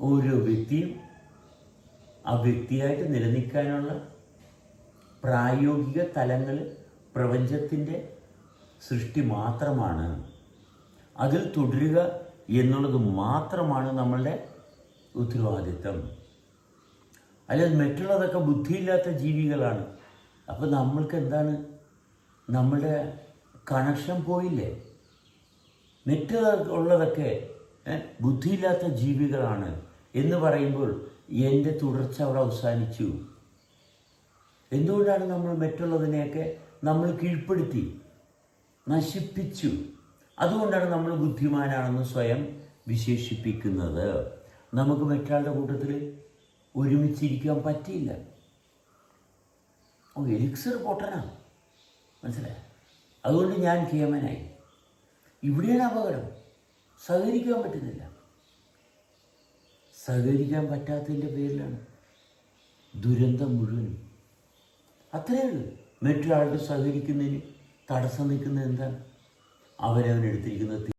ഓരോ വ്യക്തിയും ആ വ്യക്തിയായിട്ട് നിലനിൽക്കാനുള്ള പ്രായോഗിക തലങ്ങൾ പ്രപഞ്ചത്തിന്റെ സൃഷ്ടി മാത്രമാണ്. അതിൽ തുടരുക എന്നുള്ളത് മാത്രമാണ് നമ്മളുടെ ഉത്തരവാദിത്തം അല്ലെങ്കിൽ മറ്റുള്ളതൊക്കെ ബുദ്ധിയില്ലാത്ത ജീവികളാണ്. അപ്പോൾ നമ്മൾക്ക് എന്താണ്? നമ്മളുടെ കണക്ഷൻ പോയില്ലേ? മറ്റ് ഉള്ളതൊക്കെ ഏ, ബുദ്ധിയില്ലാത്ത ജീവികളാണ് എന്ന് പറയുമ്പോൾ എന്റെ തുടർച്ച അവിടെ അവസാനിച്ചു. എന്തുകൊണ്ടാണ് നമ്മൾ മറ്റുള്ളതിനെയൊക്കെ നമ്മൾ കീഴ്പ്പെടുത്തി നശിപ്പിച്ചു? അതുകൊണ്ടാണ് നമ്മൾ ബുദ്ധിമാനാണെന്ന് സ്വയം വിശേഷിപ്പിക്കുന്നത്. നമുക്ക് മറ്റാളുടെ കൂട്ടത്തിൽ ഒരുമിച്ചിരിക്കാൻ പറ്റിയില്ല. ഓ എലിക്സർ പൊട്ടനാണ് മനസ്സിലായി? അതുകൊണ്ട് ഞാൻ കേമനായി. ഇവിടെയാണ് അപകടം. സഹകരിക്കാൻ പറ്റുന്നില്ല. സഹകരിക്കാൻ പറ്റാത്തതിന്റെ പേരിലാണ് ദുരന്തം മുഴുവനും. അത്രയേ ഉള്ളൂ. മറ്റൊരാളുടെ സഹകരിക്കുന്നതിന് തടസ്സം നിൽക്കുന്നത് എന്താണ്? അവരവനെടുത്തിരിക്കുന്ന